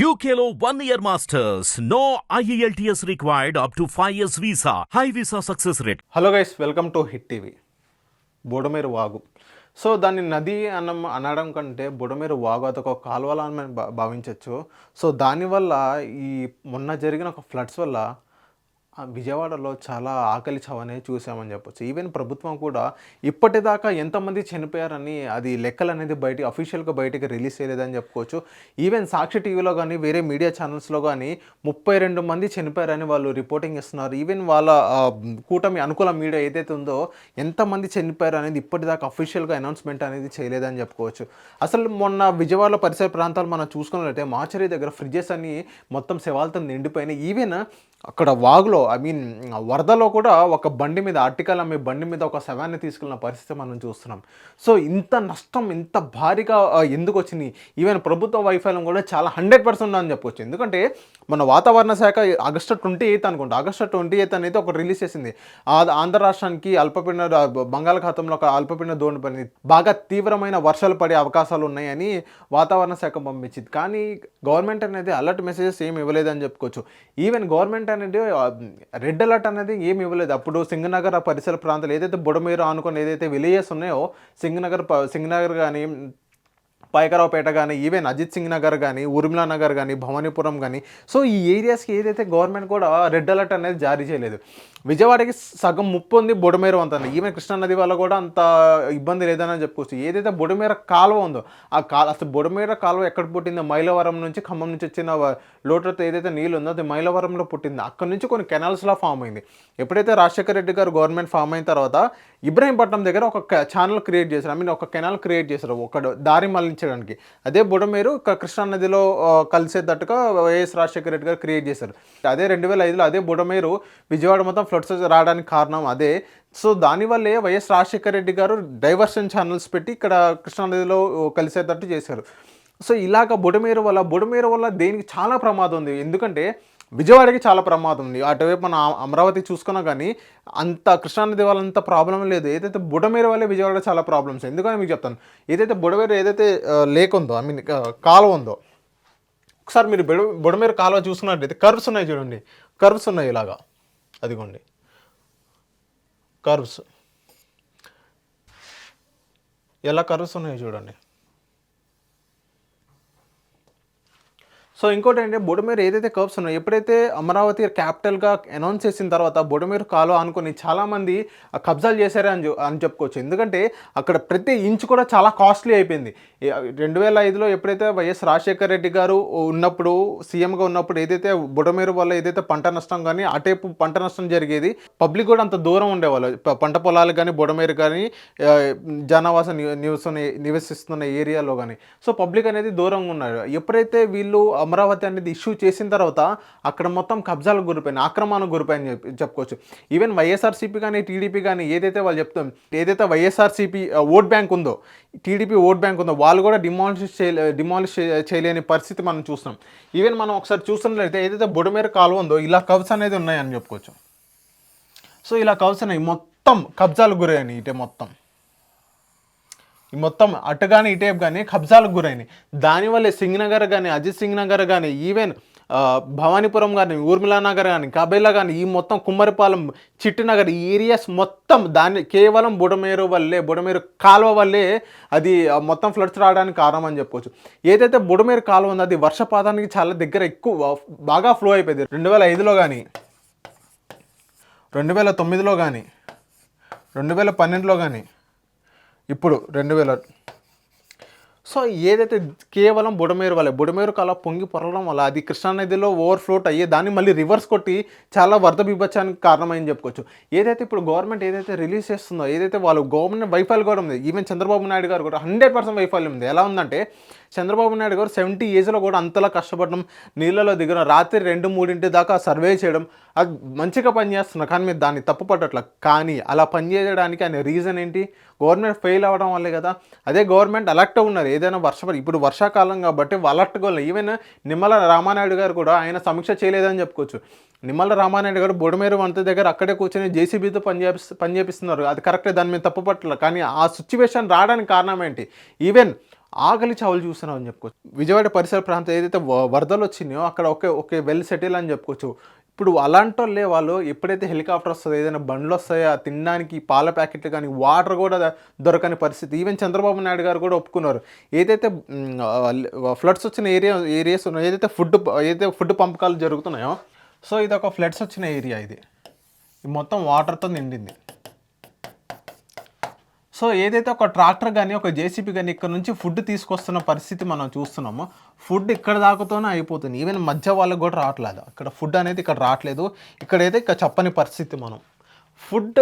యూకేలో one year masters no E IELTS required up to 5 years visa. High visa success rate. Hello guys welcome to hit TV Budameru వాగు so దాన్ని నది అన్న అనడం కంటే బుడమేరు వాగు అదొక కాలువలా అని మనం భా- భావించవచ్చు సో దానివల్ల ఈ మొన్న జరిగిన ఒక ఫ్లడ్స్ వల్ల విజయవాడలో చాలా ఆకలి చవనే చూసామని చెప్పొచ్చు. ఈవెన్ ప్రభుత్వం కూడా ఇప్పటిదాకా ఎంతమంది చనిపోయారని అది లెక్కలు అనేది బయట అఫీషియల్గా బయటికి రిలీజ్ చేయలేదని చెప్పుకోవచ్చు. ఈవెన్ సాక్షి టీవీలో కానీ వేరే మీడియా ఛానల్స్లో కానీ ముప్పై రెండు మంది చనిపోయారని వాళ్ళు రిపోర్టింగ్ ఇస్తున్నారు. ఈవెన్ వాళ్ళ కూటమి అనుకూల మీడియా ఏదైతే ఉందో ఎంతమంది చనిపోయారు అనేది ఇప్పటిదాకా అఫీషియల్గా అనౌన్స్మెంట్ అనేది చేయలేదని చెప్పుకోవచ్చు. అసలు మొన్న విజయవాడలో పరిసర ప్రాంతాలు మనం చూసుకున్నట్లయితే మాచరీ దగ్గర ఫ్రిడ్జెస్ అన్ని మొత్తం శవాలతో నిండిపోయినాయి. ఈవెన్ అక్కడ వాగులో ఐ మీన్ వరదలో కూడా ఒక బండి మీద ఆర్టికల్ అమ్మే బండి మీద ఒక శవాన్ని తీసుకెళ్ళిన పరిస్థితి మనం చూస్తున్నాం. సో ఇంత నష్టం ఇంత భారీగా ఎందుకు వచ్చింది? ఈవెన్ ప్రభుత్వ వైఫల్యం కూడా చాలా హండ్రెడ్ పర్సెంట్ అని చెప్పొచ్చు. ఎందుకంటే మన వాతావరణ శాఖ ఆగస్టు ట్వంటీ ఎయిత్ అనుకుంటా ఆగస్టు ట్వంటీ ఎయిత్ అనేది ఒక రిలీజ్ చేసింది. ఆంధ్ర రాష్ట్రానికి అల్పపీడన బంగాళాఖాతంలో ఒక అల్పపీడన దోణి పడింది. బాగా తీవ్రమైన వర్షాలు పడే అవకాశాలు ఉన్నాయని వాతావరణ శాఖ పంపించింది. కానీ గవర్నమెంట్ అనేది అలర్ట్ మెసేజెస్ ఏమి ఇవ్వలేదని చెప్పుకోవచ్చు. ఈవెన్ గవర్నమెంట్ అనేది రెడ్ అలర్ట్ అనేది ఏమి ఇవ్వలేదు. అప్పుడు సింగనగర్ ఆ పరిసర ప్రాంతాలు ఏదైతే బుడమేరు అనుకుని ఏదైతే విలేజెస్ ఉన్నాయో సింగనగర్ సింగనగర్ కానీ పైకరావుపేట కానీ ఈవెన్ అజిత్ సింగ్ నగర్ కానీ ఉర్మిలా నగర్ కానీ భవానీపురం కానీ సో ఈ ఏరియాస్కి ఏదైతే గవర్నమెంట్ కూడా రెడ్ అలర్ట్ అనేది జారీ చేయలేదు. విజయవాడకి సగం ముప్పు ఉంది బుడమేరు అంత ఈవెన్ కృష్ణా నది వల్ల కూడా అంత ఇబ్బంది లేదని చెప్పుకోవచ్చు ఏదైతే బుడమేర కాలువ ఉందో ఆ కాలు అసలు బుడమేర కాలువ ఎక్కడ పుట్టిందో మైలవరం నుంచి ఖమ్మం నుంచి వచ్చిన లోటర్తో ఏదైతే నీళ్ళు ఉందో అది మైలవరంలో పుట్టింది. అక్కడ నుంచి కొన్ని కెనాల్స్లా ఫామ్ అయింది. ఎప్పుడైతే రాజశేఖర రెడ్డి గారు గవర్నమెంట్ ఫామ్ అయిన తర్వాత ఇబ్రాహీంపట్నం దగ్గర ఒక ఛానల్ క్రియేట్ చేశారు. ఐ మీన్ ఒక కెనాల్ క్రియేట్ చేశారు. ఒక దారి మళ్ళించడానికి. అదే బుడమేరు కృష్ణానదిలో కృష్ణా నదిలో కలిసేటట్టుగా వైఎస్ రాజశేఖర రెడ్డి గారు క్రియేట్ చేశారు. అదే రెండు వేల ఐదులో అదే బుడమేరు విజయవాడ మొత్తం ఫ్లడ్స్ రావడానికి కారణం అదే. సో దానివల్లే వైఎస్ రాజశేఖర రెడ్డి గారు డైవర్షన్ ఛానల్స్ పెట్టి ఇక్కడ కృష్ణా నదిలో కలిసేటట్టు చేశారు. సో ఇలాగ బుడమేరు వల్ల బుడమేరు వల్ల దేనికి చాలా ప్రమాదం ఉంది. ఎందుకంటే విజయవాడకి చాలా ప్రమాదం ఉంది. అటువైపు మన అమరావతి చూసుకున్నా కానీ అంత కృష్ణానది వాళ్ళ అంత ప్రాబ్లం లేదు. ఏదైతే బుడమేరు వల్లే విజయవాడ చాలా ప్రాబ్లమ్స్ ఎందుకని మీకు చెప్తాను? ఏదైతే బుడమేరు ఏదైతే లేక్ ఉందో ఐ మీన్ కాలువ ఉందో ఒకసారి మీరు బుడ బుడమేరు కాలువ చూసుకున్నట్లయితే కర్వ్స్ ఉన్నాయి చూడండి. కర్వ్స్ ఉన్నాయి ఇలాగా. అదిగోండి. కర్వ్స్ ఎలా కర్వ్స్ ఉన్నాయి చూడండి. సో ఇంకోటి ఏంటంటే బుడమేరు ఏదైతే కర్బ్స్ ఉన్నాయో ఎప్పుడైతే అమరావతి క్యాపిటల్గా అనౌన్స్ చేసిన తర్వాత బుడమేరు కాలువ అనుకుని చాలామంది కబ్జాలు చేశారు అని అని చెప్పుకోవచ్చు. ఎందుకంటే అక్కడ ప్రతి ఇంచ్ కూడా చాలా కాస్ట్లీ అయిపోయింది. రెండు వేల ఐదులో ఎప్పుడైతే వైఎస్ రాజశేఖర రెడ్డి గారు ఉన్నప్పుడు సీఎంగా ఉన్నప్పుడు ఏదైతే బుడమేరు వల్ల ఏదైతే పంట నష్టం కానీ అటేపు పంట నష్టం జరిగేది పబ్లిక్ కూడా అంత దూరం ఉండేవాళ్ళు. పంట పొలాలు కానీ బుడమేరు కానీ జనావాస ని- నివసిస్తున్న ఏరియాలో కానీ సో పబ్లిక్ అనేది దూరంగా ఉన్నారు. ఎప్పుడైతే వీళ్ళు అమరావతి అనేది ఇష్యూ చేసిన తర్వాత అక్కడ మొత్తం కబ్జాలకు గురిపోయిన ఆక్రమణకు గురిపోయిన చెప్పి చెప్పుకోవచ్చు. ఈవెన్ వైఎస్ఆర్సీపీ కానీ టీడీపీ కానీ ఏదైతే వాళ్ళు చెప్తాం ఏదైతే వైఎస్ఆర్సీపీ ఓట్ బ్యాంక్ ఉందో టీడీపీ ఓట్ బ్యాంక్ ఉందో వాళ్ళు కూడా డిమాలిష్ చేయలే డిమాలిష్ చేయలేని పరిస్థితి మనం చూస్తున్నాం. ఈవెన్ మనం ఒకసారి చూస్తున్నట్లయితే ఏదైతే బుడమేర కాలువ ఉందో ఇలా కవ్స్ అనేది ఉన్నాయని చెప్పుకోవచ్చు. సో ఇలా కవ్స్ అనేవి మొత్తం కబ్జాలకు గురయ్యాయి ఇటే మొత్తం. ఈ మొత్తం అటు కానీ ఇటేపు కానీ కబ్జాలకు గురైనాయి. దానివల్లే సింగ్ నగర్ కానీ అజిత్ సింగ్ నగర్ కానీ ఈవెన్ భవానీపురం కానీ ఊర్మిళా నగర్ కానీ కబేలా కానీ ఈ మొత్తం కుమ్మరిపాలెం చిట్టినగర్ ఈ ఏరియాస్ మొత్తం దాన్ని కేవలం బుడమేరు వల్లే బుడమేరు కాలువ వల్లే అది మొత్తం ఫ్లడ్స్ రావడానికి కారణం అని చెప్పుకోవచ్చు ఏదైతే బుడమేరు కాలువ ఉందో అది వర్షపాతానికి చాలా దగ్గర ఎక్కువ బాగా ఫ్లో అయిపోయింది. రెండు వేల ఐదులో కానీ రెండు వేల తొమ్మిదిలో కానీ రెండు వేల పన్నెండులో కానీ ఇప్పుడు రెండు వేల సో ఏదైతే కేవలం బుడమేరు వల్ల బుడమేరు కాల పొంగి పొరలడం వల్ల అది కృష్ణానదిలో ఓవర్ఫ్లోట్ అయ్యి దాన్ని మళ్ళీ రివర్స్ కొట్టి చాలా వరద బీభత్సానికి కారణమైంది చెప్పుకోవచ్చు. ఏదైతే ఇప్పుడు గవర్నమెంట్ ఏదైతే రిలీజ్ చేస్తుందో ఏదైతే వాళ్ళు గవర్నమెంట్ వైఫల్యం కూడా ఉంది ఈవెన్ చంద్రబాబు నాయుడు గారు కూడా హండ్రెడ్ పర్సెంట్ వైఫల్యం ఉంది. ఎలా ఉందంటే చంద్రబాబు నాయుడు గారు సెవెంటీ ఏజ్లో కూడా అంతలా కష్టపడడం నీళ్ళలో దిగడం రాత్రి రెండు మూడింటి దాకా సర్వే చేయడం అది మంచిగా పనిచేస్తున్నారు కానీ మీరు దాన్ని తప్పు పట్టట్ల కానీ అలా పనిచేయడానికి ఆయన రీజన్ ఏంటి? గవర్నమెంట్ ఫెయిల్ అవ్వడం వల్లే కదా. అదే గవర్నమెంట్ అలర్ట్ ఉన్నారు. ఏదైనా వర్షపడి ఇప్పుడు వర్షాకాలం కాబట్టి అలర్ట్గా ఉన్నారు ఈవెన్ నిమ్మల రామానాయుడు గారు కూడా ఆయన సమీక్ష చేయలేదని చెప్పుకోవచ్చు. నిమ్మల రామానాయుడు గారు బొడమేరు వంత దగ్గర అక్కడే కూర్చొని జేసీబీతో పనిచేపి పనిచేపిస్తున్నారు అది కరెక్టే. దాని మీద తప్పు పట్టలేదు కానీ ఆ సిచ్యువేషన్ రావడానికి కారణం ఏంటి? ఈవెన్ ఆకలి చావులు చూస్తున్నాం అని చెప్పుకోవచ్చు. విజయవాడ పరిసర ప్రాంతం ఏదైతే వరదలు వచ్చినాయో అక్కడ ఒకే ఒకే వెల్ సెటిల్ అని చెప్పుకోవచ్చు. ఇప్పుడు అలాంటి వాళ్ళే వాళ్ళు ఎప్పుడైతే హెలికాప్టర్ వస్తుందో ఏదైనా బండ్లు వస్తాయో ఆ తినడానికి పాల ప్యాకెట్లు కానీ వాటర్ కూడా దొరకని పరిస్థితి. ఈవెన్ చంద్రబాబు నాయుడు గారు కూడా ఒప్పుకున్నారు. ఏదైతే ఫ్లడ్స్ వచ్చిన ఏరియా ఏరియాస్ ఉన్నాయో ఏదైతే ఫుడ్ ఏదైతే ఫుడ్ పంపకాలు జరుగుతున్నాయో సో ఇది ఒక ఫ్లడ్స్ వచ్చిన ఏరియా ఇది. మొత్తం వాటర్తో నిండింది. సో ఏదైతే ఒక ట్రాక్టర్ కానీ ఒక జేసీబీ కానీ ఇక్కడ నుంచి ఫుడ్ తీసుకొస్తున్న పరిస్థితి మనం చూస్తున్నామో ఫుడ్ ఇక్కడ దాకాతోనే అయిపోతుంది. ఈవెన్ మధ్య వాళ్ళకి కూడా రావట్లేదు. అక్కడ ఫుడ్ అనేది ఇక్కడ రావట్లేదు. ఇక్కడైతే ఇక్కడ చెప్పని పరిస్థితి మనం. ఫుడ్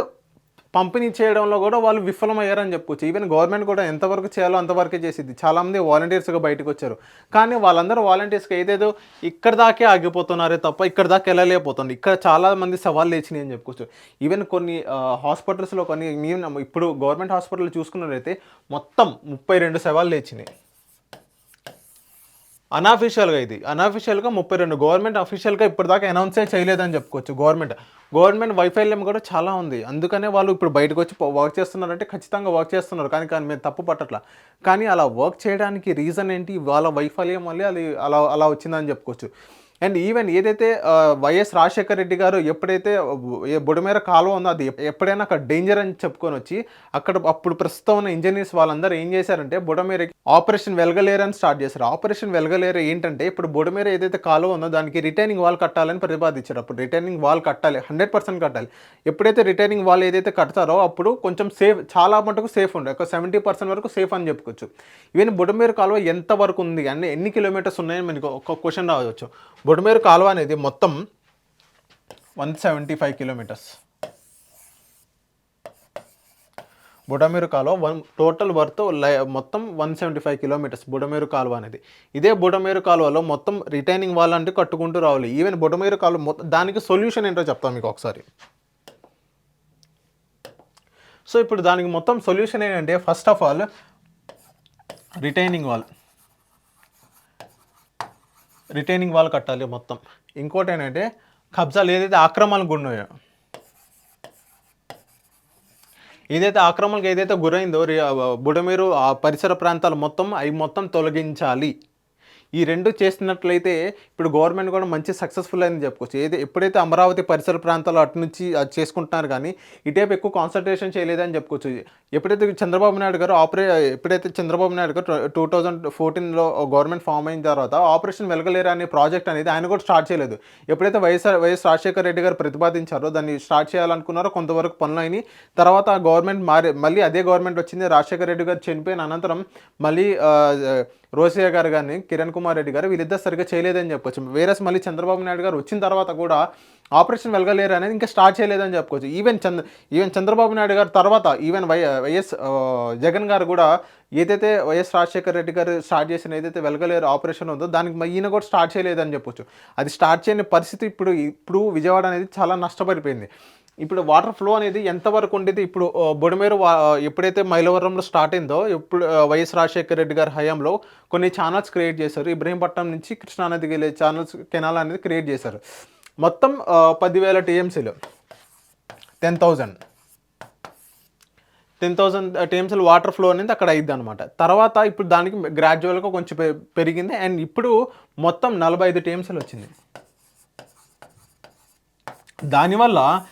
పంపిణీ చేయడంలో కూడా వాళ్ళు విఫలమయ్యారని చెప్పుకోవచ్చు. ఈవెన్ గవర్నమెంట్ కూడా ఎంతవరకు చేయాలో అంతవరకే చేసింది చాలామంది వాలంటీర్స్గా బయటకు వచ్చారు. కానీ వాళ్ళందరూ వాలంటీర్స్గా ఏదేదో ఇక్కడ దాకే ఆగిపోతున్నారే తప్ప ఇక్కడ దాకా వెళ్ళలేకపోతుంది ఇక్కడ చాలా మంది సవాళ్ళు లేచినాయి అని చెప్పుకోవచ్చు. ఈవెన్ కొన్ని హాస్పిటల్స్లో కొన్ని మేము ఇప్పుడు గవర్నమెంట్ హాస్పిటల్ చూసుకున్నట్లయితే మొత్తం ముప్పై రెండు సవాళ్ళు లేచినాయి. అన్అఫీషియల్గా ఇది. అన్అఫీషియల్గా ముప్పై రెండు. గవర్నమెంట్ అఫీషియల్గా ఇప్పటిదాకా అనౌన్సే చేయలేదని చెప్పుకోవచ్చు. గవర్నమెంట్ గవర్నమెంట్ వైఫల్యం కూడా చాలా ఉంది. అందుకనే వాళ్ళు ఇప్పుడు బయటకు వచ్చి వర్క్ చేస్తున్నారంటే ఖచ్చితంగా వర్క్ చేస్తున్నారు. కానీ కానీ మేము తప్పు పట్టట్లా. కానీ అలా వర్క్ చేయడానికి రీజన్ ఏంటి? వాళ్ళ వైఫల్యం వల్లే అది అలా అలా వచ్చిందని చెప్పుకోవచ్చు. అండ్ ఈవెన్ ఏదైతే వైఎస్ రాజశేఖర రెడ్డి గారు ఎప్పుడైతే ఏ బుడమేర కాలువ ఉందో అది ఎప్పుడైనా అక్కడ డేంజర్ అని చెప్పుకొని వచ్చి అక్కడ అప్పుడు ప్రస్తుతం ఉన్న ఇంజనీర్స్ వాళ్ళందరూ ఏం చేశారంటే బుడమేరకి ఆపరేషన్ వెలగలేరు అని స్టార్ట్ చేశారు. ఆపరేషన్ వెలగలేరు ఏంటంటే ఇప్పుడు బుడమేర ఏదైతే కాలువ ఉందో దానికి రిటైనింగ్ వాల్ కట్టాలని ప్రతిపాదించారు. అప్పుడు రిటైనింగ్ వాల్ కట్టాలి హండ్రెడ్ పర్సెంట్ కట్టాలి. ఎప్పుడైతే రిటైనింగ్ వాల్ ఏదైతే కడతారో అప్పుడు కొంచెం సేఫ్ చాలా మటుకు సేఫ్ ఉండే ఒక సెవెంటీ పర్సెంట్ వరకు సేఫ్ అని చెప్పుకోవచ్చు. ఈవెన్ బుడమేరు కాలువ ఎంత వరకు ఉంది అన్ని ఎన్ని కిలోమీటర్స్ ఉన్నాయని మనకు ఒక క్వశ్చన్ రావచ్చు. బుడమేరు కాలువ అనేది మొత్తం one seventy five kilometres. Budameru కాలువ వన్ టోటల్ వర్త్ మొత్తం one seventy five kilometres Budameru కాలువ అనేది. ఇదే బుడమేరు కాలువలో మొత్తం రిటైనింగ్ వాల్ అంటే కట్టుకుంటూ రావాలి. ఈవెన్ బుడమేరు కాలువ మొత్తం దానికి సొల్యూషన్ ఏంటో చెప్తాను మీకు ఒకసారి. సో ఇప్పుడు దానికి మొత్తం సొల్యూషన్ ఏంటంటే first of all retaining wall. Retaining వాళ్ళు కట్టాలి మొత్తం. ఇంకోటి ఏంటంటే కబ్జాలు ఏదైతే ఆక్రమణకు ఉన్నాయో ఏదైతే ఆక్రమణకు ఏదైతే గురైందో రి- ఆ పరిసర ప్రాంతాలు మొత్తం అవి మొత్తం తొలగించాలి. ఈ రెండు చేసినట్లయితే ఇప్పుడు గవర్నమెంట్ కూడా మంచి సక్సెస్ఫుల్ అయింది చెప్పుకోవచ్చు. ఏది ఎప్పుడైతే అమరావతి పరిసర ప్రాంతాలు అటు నుంచి అది చేసుకుంటున్నారు కానీ ఇటేపు ఎక్కువ కాన్సన్ట్రేషన్ చేయలేదని చెప్పుకోవచ్చు. ఎప్పుడైతే చంద్రబాబు నాయుడు గారు ఆపరే ఎప్పుడైతే చంద్రబాబు నాయుడు గారు టూ థౌజండ్ ఫోర్టీన్లో గవర్నమెంట్ ఫామ్ అయిన తర్వాత ఆపరేషన్ వెలగలేరు అనే ప్రాజెక్ట్ అనేది ఆయన కూడా స్టార్ట్ చేయలేదు. ఎప్పుడైతే వైఎస్ఆర్ వైఎస్ రాజశేఖర రెడ్డి గారు ప్రతిపాదించారో దాన్ని స్టార్ట్ చేయాలనుకున్నారో కొంతవరకు పనులు అయినాయి తర్వాత గవర్నమెంట్ మారి మళ్ళీ అదే గవర్నమెంట్ వచ్చింది రాజశేఖర రెడ్డి గారు చనిపోయిన అనంతరం మళ్ళీ ఆ, రోసయ్య గారు కానీ కిరణ్ కుమార్ రెడ్డి గారు వీళ్ళిద్దరు సరిగ్గా చేయలేదని చెప్పొచ్చు. వేరే మళ్ళీ చంద్రబాబు నాయుడు గారు వచ్చిన తర్వాత కూడా ఆపరేషన్ వెలగలేరు అనేది ఇంకా స్టార్ట్ చేయలేదని చెప్పుకోవచ్చు ఈవెన్ చంద్ర ఈవెన్ చంద్రబాబు నాయుడు గారు తర్వాత ఈవెన్ వై వైఎస్ జగన్ గారు కూడా ఏదైతే వైఎస్ రాజశేఖర రెడ్డి గారు స్టార్ట్ చేసిన ఏదైతే వెలగలేరు ఆపరేషన్ ఉందో దానికి ఈయన కూడా స్టార్ట్ చేయలేదని చెప్పొచ్చు. అది స్టార్ట్ చేయని పరిస్థితి ఇప్పుడు ఇప్పుడు విజయవాడ అనేది చాలా నష్టపడిపోయింది. ఇప్పుడు వాటర్ ఫ్లో అనేది ఎంతవరకు ఉండేది? ఇప్పుడు బొడమేరు వా- ఎప్పుడైతే మైలవరంలో స్టార్ట్ అయిందో ఇప్పుడు వైఎస్ రాజశేఖర రెడ్డి గారి హయాంలో కొన్ని ఛానల్స్ క్రియేట్ చేశారు. ఇబ్రహీంపట్నం నుంచి కృష్ణానదికి వెళ్ళే ఛానల్స్ కెనాల్ అనేది క్రియేట్ చేశారు. మొత్తం పదివేల టీఎంసీలు. Ten thousand. టెన్ థౌసండ్ టీఎంసీలు వాటర్ ఫ్లో అనేది అక్కడ అయింది అనమాట తర్వాత ఇప్పుడు దానికి గ్రాడ్యువల్గా కొంచెం పె- పెరిగింది. అండ్ ఇప్పుడు మొత్తం నలభై ఐదు టీఎంసీలు వచ్చింది. దానివల్ల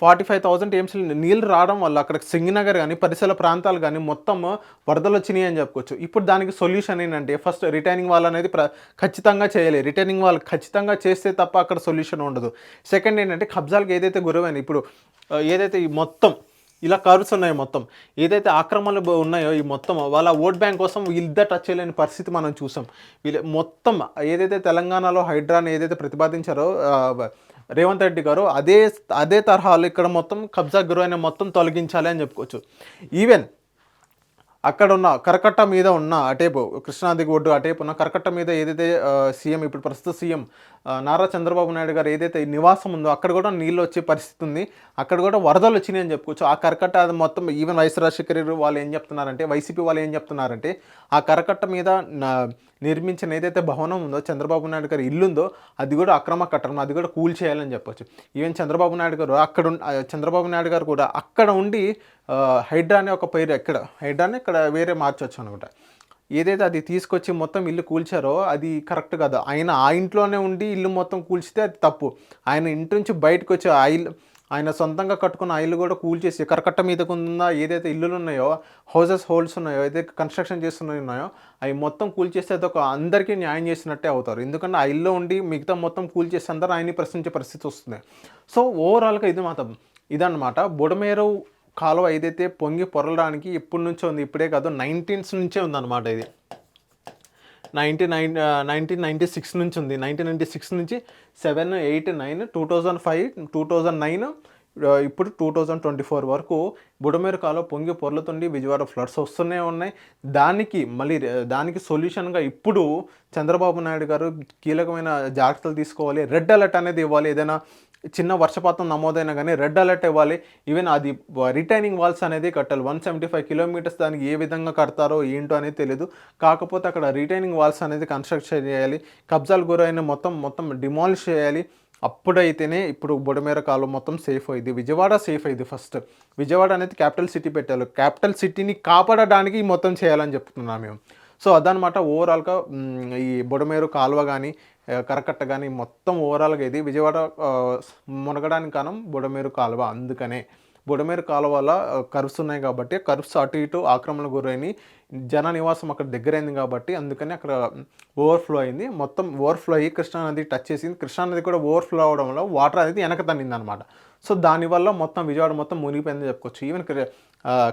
ఫార్టీ ఫైవ్ థౌసండ్ టీఎంసీలు నీళ్ళు రావడం వల్ల అక్కడ సింగనగర్ కానీ పరిసర ప్రాంతాలు కానీ మొత్తం వరదలు వచ్చినాయి అని చెప్పుకోవచ్చు. ఇప్పుడు దానికి సొల్యూషన్ ఏంటంటే ఫస్ట్ రిటైనింగ్ వాల్ అనేది ప్ర ఖచ్చితంగా చేయాలి రిటైనింగ్ వాల్ ఖచ్చితంగా చేస్తే తప్ప అక్కడ సొల్యూషన్ ఉండదు. సెకండ్ ఏంటంటే కబ్జాలకు ఏదైతే గురవైన ఇప్పుడు ఏదైతే ఈ మొత్తం ఇలా కర్వ్స్ ఉన్నాయి మొత్తం. ఏదైతే ఆక్రమణలు ఉన్నాయో ఈ మొత్తం వాళ్ళ ఓట్ బ్యాంక్ కోసం వీళ్ళిద్దరు టచ్ చేయలేని పరిస్థితి మనం చూసాం. వీళ్ళ మొత్తం ఏదైతే తెలంగాణలో హైడ్రాని ఏదైతే ప్రతిపాదించారో రేవంత్ రెడ్డి గారు అదే అదే తరహాలో ఇక్కడ మొత్తం కబ్జా గురైన మొత్తం తొలగించాలి అని చెప్పుకోవచ్చు. ఈవెన్ అక్కడ ఉన్న కరకట్ట మీద ఉన్న అటేపు కృష్ణాది ఒడ్డు అటేపు ఉన్న కరకట్ట మీద ఏదైతే సీఎం ఇప్పుడు ప్రస్తుత సీఎం నారా చంద్రబాబు నాయుడు గారు ఏదైతే నివాసం ఉందో అక్కడ కూడా నీళ్ళు వచ్చే పరిస్థితి ఉంది. అక్కడ కూడా వరదలు వచ్చినాయి అని చెప్పుకోవచ్చు. ఆ కరకట్ట అది మొత్తం ఈవెన్ వైఎస్ రాజశేఖర్ వాళ్ళు ఏం చెప్తున్నారంటే వైసీపీ వాళ్ళు ఏం చెప్తున్నారంటే ఆ కరకట్ట మీద నిర్మించిన ఏదైతే భవనం ఉందో చంద్రబాబు నాయుడు గారి ఇల్లు ఉందో అది కూడా అక్రమ కట్టడం అది కూడా కూల్ చేయాలని చెప్పొచ్చు. ఈవెన్ చంద్రబాబు నాయుడు గారు అక్కడ చంద్రబాబు నాయుడు గారు కూడా అక్కడ ఉండి హైడ్రా అనే ఒక పేరు ఎక్కడ హైడ్రాని ఇక్కడ వేరే మార్చొచ్చు అనమాట. ఏదైతే అది తీసుకొచ్చి మొత్తం ఇల్లు కూల్చారో అది కరెక్ట్ కాదు. ఆయన ఆ ఇంట్లోనే ఉండి ఇల్లు మొత్తం కూల్చితే అది తప్పు. ఆయన ఇంటి నుంచి బయటకు వచ్చి ఆ ఇల్లు ఆయన సొంతంగా కట్టుకున్న ఆ ఇల్లు కూడా కూల్ చేసి కరకట్ట మీద ఉందా ఏదైతే ఇల్లులు ఉన్నాయో హౌసెస్ హోల్డ్స్ ఉన్నాయో ఏదైతే కన్స్ట్రక్షన్ చేస్తున్నాయి ఉన్నాయో అవి మొత్తం కూల్చేస్తే అది ఒక అందరికీ న్యాయం చేసినట్టే అవుతారు. ఎందుకంటే ఆ ఇల్లు ఉండి మిగతా మొత్తం కూల్ కూల్చేసి అందరూ ఆయన్ని ప్రశ్నించే పరిస్థితి వస్తుంది. సో ఓవరాల్గా ఇది మాత్రం ఇదన్నమాట. బుడమేరు కాలువ ఏదైతే పొంగి పొరలడానికి ఎప్పటి నుంచో ఉంది ఇప్పుడే కాదు నైన్టీన్స్ నుంచే ఉందన్నమాట ఇది. Nineteen nine nineteen ninety six నుంచి ఉంది నైన్టీన్ నైంటీ సిక్స్ నుంచి seven eight nine two thousand five two thousand nine ఇప్పుడు టూ థౌజండ్ ట్వంటీ ఫోర్ వరకు బుడమేరు కాలువ పొంగి పొర్లుతుండి విజయవాడ ఫ్లడ్స్ వస్తూనే ఉన్నాయి. దానికి మళ్ళీ దానికి సొల్యూషన్గా ఇప్పుడు చంద్రబాబు నాయుడు గారు కీలకమైన జాగ్రత్తలు తీసుకోవాలి. రెడ్ అలర్ట్ అనేది ఇవ్వాలి. ఏదైనా చిన్న వర్షపాతం నమోదైనా కానీ రెడ్ అలర్ట్ ఇవ్వాలి. ఈవెన్ అది రిటైనింగ్ వాల్స్ అనేది కట్టాలి. వన్ సెవెంటీ ఫైవ్ కిలోమీటర్స్ దానికి ఏ విధంగా కడతారో ఏంటో అనేది తెలియదు కాకపోతే అక్కడ రిటైనింగ్ వాల్స్ అనేది కన్స్ట్రక్ట్ చేయాలి. కబ్జాలు గురైన మొత్తం మొత్తం డిమాలిష్ చేయాలి. అప్పుడైతేనే ఇప్పుడు బుడమేర కాలం మొత్తం సేఫ్ అయింది. విజయవాడ సేఫ్ అయింది ఫస్ట్ విజయవాడ అనేది క్యాపిటల్ సిటీ పెట్టారు. క్యాపిటల్ సిటీని కాపాడడానికి మొత్తం చేయాలని చెప్తున్నాం మేము. సో అదనమాట ఓవరాల్గా ఈ బుడమేరు కాలువ కానీ కరకట్ట కానీ మొత్తం ఓవరాల్గా ఇది విజయవాడ మునగడానికి కారణం బుడమేరు కాలువ అందుకనే. బుడమేరు కాలువల వల్ల కర్వ్స్ ఉన్నాయి కాబట్టి కర్వ్స్ అటు ఇటు ఆక్రమణకు గురైన జన నివాసం అక్కడ దగ్గరైంది కాబట్టి అందుకని అక్కడ ఓవర్ఫ్లో అయింది. మొత్తం ఓవర్ఫ్లో అయ్యి కృష్ణానది టచ్ చేసింది. కృష్ణానది కూడా ఓవర్ఫ్లో అవడం వల్ల వాటర్ అనేది వెనక తన్నింది అనమాట సో దానివల్ల మొత్తం విజయవాడ మొత్తం మునిగిపోయిందని చెప్పుకోవచ్చు. ఈవెన్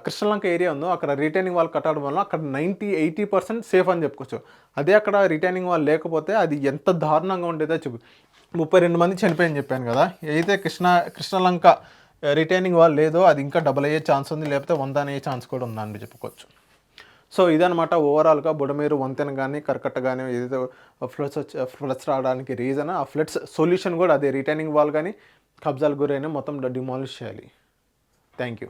కృష్ణలంక ఏరియా ఉందో అక్కడ రిటైనింగ్ వాల్ కట్టడం వల్ల అక్కడ నైంటీ ఎయిటీ పర్సెంట్ సేఫ్ అని చెప్పుకోవచ్చు. అదే అక్కడ రిటైనింగ్ వాల్ లేకపోతే అది ఎంత దారుణంగా ఉండేదో చెప్పు. ముప్పై రెండు మంది చనిపోయని చెప్పాను కదా. అయితే కృష్ణ కృష్ణలంక రిటైనింగ్ వాల్ లేదో అది ఇంకా డబుల్ అయ్యే ఛాన్స్ ఉంది లేకపోతే వంద అయ్యే ఛాన్స్ కూడా ఉందని చెప్పుకోవచ్చు. సో ఇదనమాట ఓవరాల్గా బుడమేరు వంతెన కానీ కరకట్ట కానీ ఏదైతే ఫ్లడ్స్ వచ్చి ఫ్లడ్స్ రావడానికి రీజన్ ఆ ఫ్లడ్స్ సొల్యూషన్ కూడా అదే రిటైనింగ్ వాల్ కానీ కబ్జాలు గురైన మొత్తం డిమాలిష్ చేయాలి. Thank you